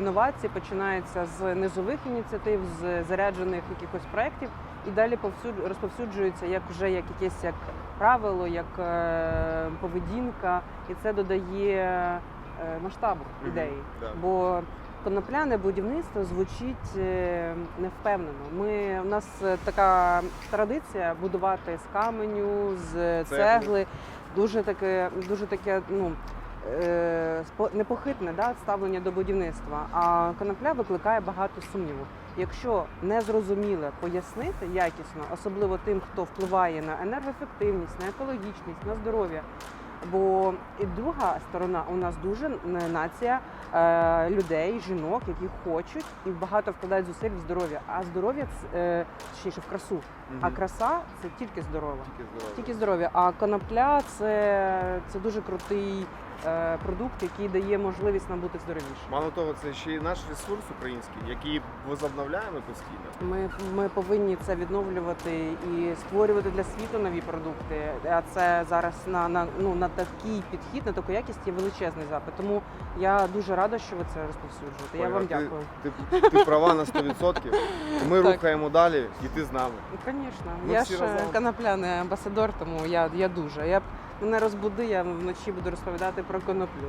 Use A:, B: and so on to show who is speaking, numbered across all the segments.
A: інновації починаються з низових ініціатив, з заряджених якихось проєктів, і далі повсюд розповсюджуються як вже як якесь як правило, як е, поведінка, і це додає е, масштабу ідеї. Бо конопляне будівництво звучить е, невпевнено. Ми у нас така традиція будувати з каменю, з
B: цегли.
A: Дуже таке, дуже таке, ну. Е, Непохитне да, ставлення до будівництва, а конопля викликає багато сумніву. Якщо не зрозуміло пояснити якісно, особливо тим, хто впливає на енергоефективність, на екологічність, на здоров'я. Бо і друга сторона у нас дуже нація е, людей, жінок, які хочуть і багато вкладають зусиль в здоров'я. А здоров'я це е, точніше в красу. А краса це тільки здорова.
B: Тільки здорово.
A: Тільки здоров'я. А конопля це, це дуже крутий продукт, який дає можливість нам бути здоровіше.
B: Мало того, це ще й наш ресурс український, який возобновляємо постійно.
A: Ми, ми повинні це відновлювати і створювати для світу нові продукти. А це зараз на, на, ну, на такий підхід, на таку якість є величезний запит. Тому я дуже рада, що ви це розповсюджуєте. Я вам
B: ти-
A: дякую.
B: Ти, ти права на 100%. Ми
A: Так.
B: рухаємо далі, і ти з нами.
A: Звісно, я ж е,
B: разом.
A: конопляний амбасадор, тому я, я дуже. Я мене розбуди, я вночі буду розповідати про коноплю.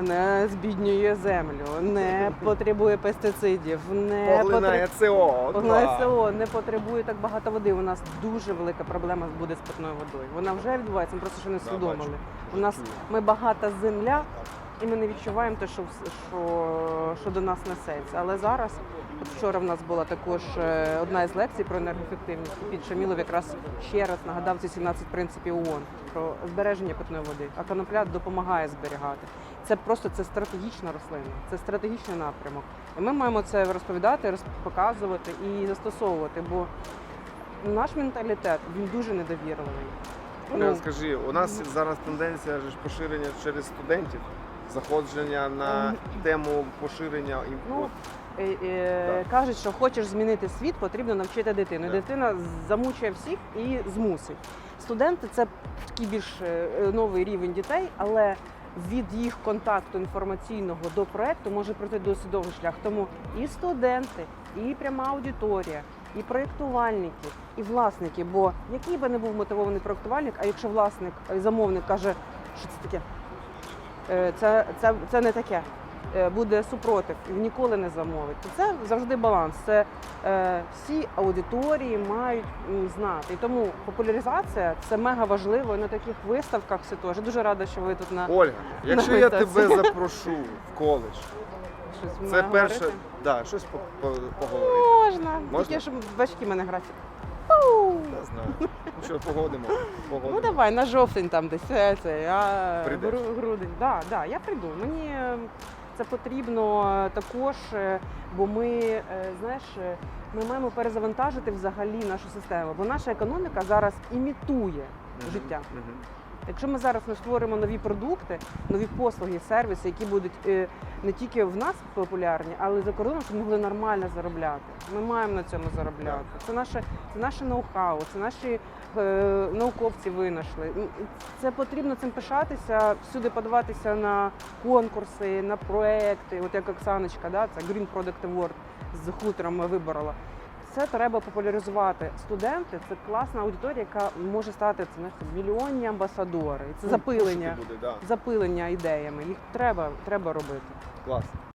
A: Не збіднює землю, не потребує пестицидів, не
B: Поглинає СО.
A: Поглинає СО, не потребує так багато води. У нас дуже велика проблема буде з питною водою. Вона вже відбувається, ми просто ще не усвідомили. У нас ми багата земля, і ми не відчуваємо те, що, що, що до нас несеться. Але зараз, от вчора в нас була також е, одна із лекцій про енергоефективність. Під Шамілов якраз ще раз нагадав ці 17 принципів ООН про збереження питної води. А конопля допомагає зберігати. Це просто це стратегічна рослина, це стратегічний напрямок. І ми маємо це розповідати, роз- показувати і застосовувати, бо наш менталітет він дуже недовірливий. Ну,
B: скажи, у нас зараз тенденція ж поширення через студентів, заходження на тему поширення і
A: Ну, е, е, кажуть, що хочеш змінити світ, потрібно навчити дитину. І
B: Так.
A: Дитина замучує всіх і змусить. Студенти це такий більш е, новий рівень дітей, але від їх контакту інформаційного до проекту може пройти досить довгий шлях. Тому і студенти, і пряма аудиторія, і проєктувальники, і власники. Бо який би не був мотивований проєктувальник, а якщо власник замовник каже, що це таке, це, це, це не таке. Е, Буде супротив, і ніколи не замовить. Це завжди баланс. Це е, всі аудиторії мають знати. І тому популяризація це мега важливо. І на таких виставках все теж. Дуже рада, що ви тут на
B: Ольга, якщо я тебе запрошу в коледж,
A: щось
B: це перше,
A: говорити.
B: да, щось по- по- поговорити.
A: Можна.
B: Можна?
A: Тільки щоб батьки мене графік.
B: Знаю. Ну що, погодимо. погодимо.
A: Ну давай на жовтень там десь це, це а
B: Прийдеш?
A: гру- грудень. Да, да, я прийду. Мені е, це потрібно е, також, е, бо ми е, знаєш, е, ми маємо перезавантажити взагалі нашу систему, бо наша економіка зараз імітує
B: Мгм,
A: життя.
B: мгм.
A: Якщо ми зараз не створимо нові продукти, нові послуги, сервіси, які будуть е, не тільки в нас популярні, але й за кордоном, щоб могли нормально заробляти. Ми маємо на цьому заробляти. Це наше, це наше ноу-хау, це наші е, науковці винайшли. Це потрібно цим пишатися, всюди подаватися на конкурси, на проекти. От як Оксаночка, да, це Green Product Award з хутором виборола. Це треба популяризувати. Студенти це класна аудиторія, яка може стати це знаєш, мільйонні амбасадори. Це
B: Ну,
A: запилення,
B: Буде, да.
A: запилення ідеями. Їх треба, треба робити.
B: Клас.